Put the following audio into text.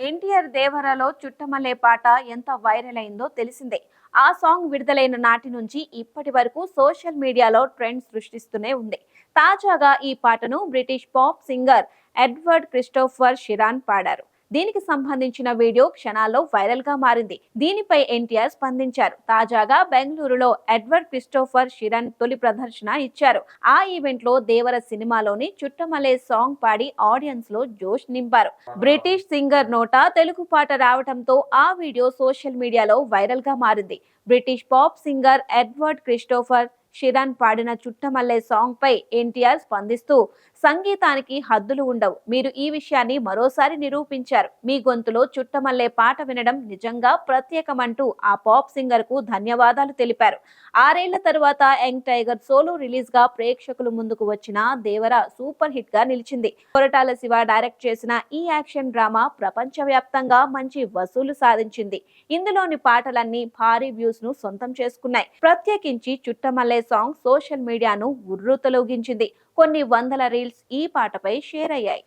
ఎన్టీఆర్ దేవరలో చుట్టమల్లే పాట ఎంత వైరల్ అయిందో తెలిసిందే. ఆ సాంగ్ విడుదలైన నాటి నుంచి ఇప్పటి వరకు సోషల్ మీడియాలో ట్రెండ్ సృష్టిస్తూనే ఉంది. తాజాగా ఈ పాటను British pop singer Edward Christopher Sheeran పాడారు. దీనికి సంబంధించిన వీడియో క్షణాల్లో వైరల్గా మారింది. దీనిపై ఎన్టీఆర్ స్పందించారు. తాజాగా బెంగళూరులో ఎడ్వర్డ్ క్రిస్టోఫర్ షిరన్ తొలి ప్రదర్శన ఇచ్చారు. ఆ ఈవెంట్లో దేవర సినిమాలోని చుట్టమలే సాంగ్ పాడి ఆడియన్స్లో జోష్ నింపారు. బ్రిటిష్ సింగర్ నోట తెలుగు పాట రావడంతో ఆ వీడియో సోషల్ మీడియాలో వైరల్గా మారింది. British pop singer Edward Christopher Sheeran పాడిన చుట్టమల్లే సాంగ్ పై ఎన్టీఆర్ స్పందిస్తూ సంగీతానికి హద్దులు ఉండవు. మీరు ఈ విషయాన్ని మరోసారి నిరూపించారు. మీ గొంతులో చుట్టమల్లే పాట వినడం నిజంగా ప్రత్యేకమంటూ ఆ పాప్ సింగర్కు ధన్యవాదాలు తెలిపారు. ఆరేళ్ళ తరువాత యంగ్ టైగర్ సోలో రిలీజ్గా ప్రేక్షకులు ముందుకు వచ్చిన దేవర సూపర్ హిట్గా నిలిచింది. కొరటాల శివ డైరెక్ట్ చేసిన ఈ యాక్షన్ డ్రామా ప్రపంచవ్యాప్తంగా మంచి వసూలు సాధించింది. ఇందులోని పాటలన్నీ భారీ వ్యూస్ను సొంతం చేసుకున్నాయి. ప్రత్యేకించి చుట్టమల్లే సాంగ్ సోషల్ మీడియాను ఉర్రూతలోగించింది. కొన్ని వందల రీల్స్ ఈ పాటపై షేర్ అయ్యాయి